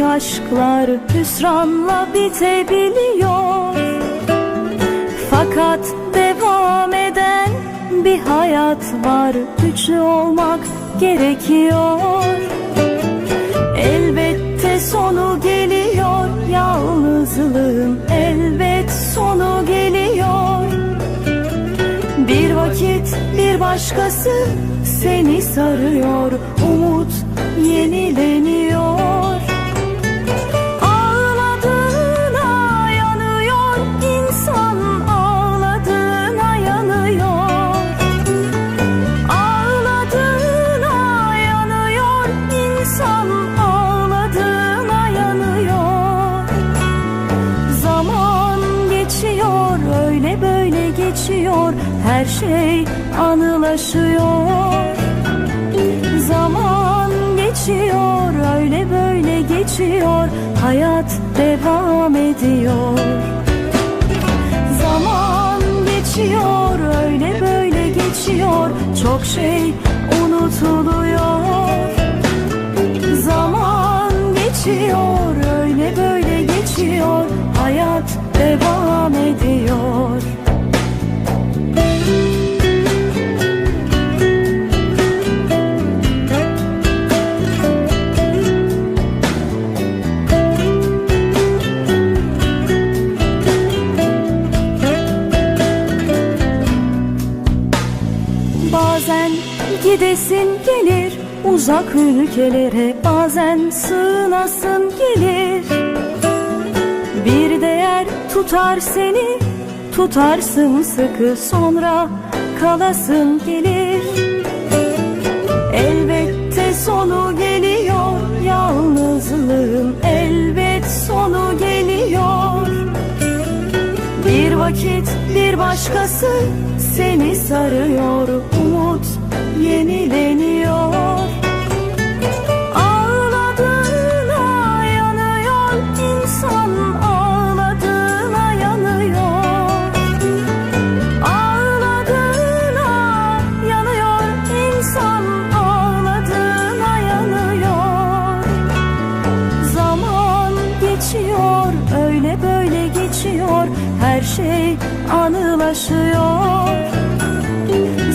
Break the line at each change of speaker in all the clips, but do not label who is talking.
aşklar hüsranla bitebiliyor? Fakat devam eden bir hayat var Güçlü olmak gerekiyor. Elbette sonu geliyor Yalnızlığın elbet sonu geliyor. Bir vakit bir başkası seni sarıyor geçiyor her şey anılaşıyor. Zaman geçiyor öyle böyle geçiyor hayat devam ediyor. Zaman geçiyor öyle böyle geçiyor çok şey unutuluyor. Zaman geçiyor öyle böyle geçiyor hayat devam ediyor Bazen gidesin gelir uzak ülkelere Bazen sığınasın gelir. Bir değer tutar seni Tutarsın sıkı sonra kalasın gelir. Elbette sonu geliyor Yalnızlığın elbet sonu geliyor. Bir vakit bir başkası seni sarıyor Umut yenileniyor her şey anılaşıyor.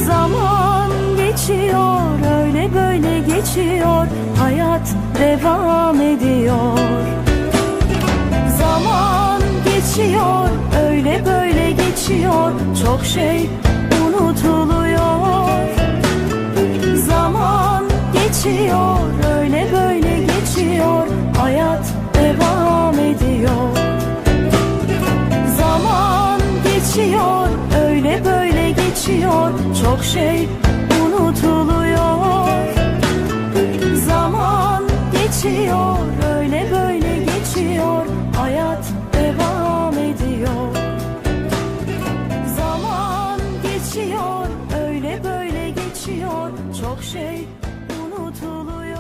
Zaman geçiyor öyle böyle geçiyor. Hayat devam ediyor. Zaman geçiyor öyle böyle geçiyor. Çok şey unutuluyor. Zaman geçiyor çok şey unutuluyor. Zaman geçiyor öyle böyle geçiyor. Hayat devam ediyor. Zaman geçiyor öyle böyle geçiyor. Çok şey unutuluyor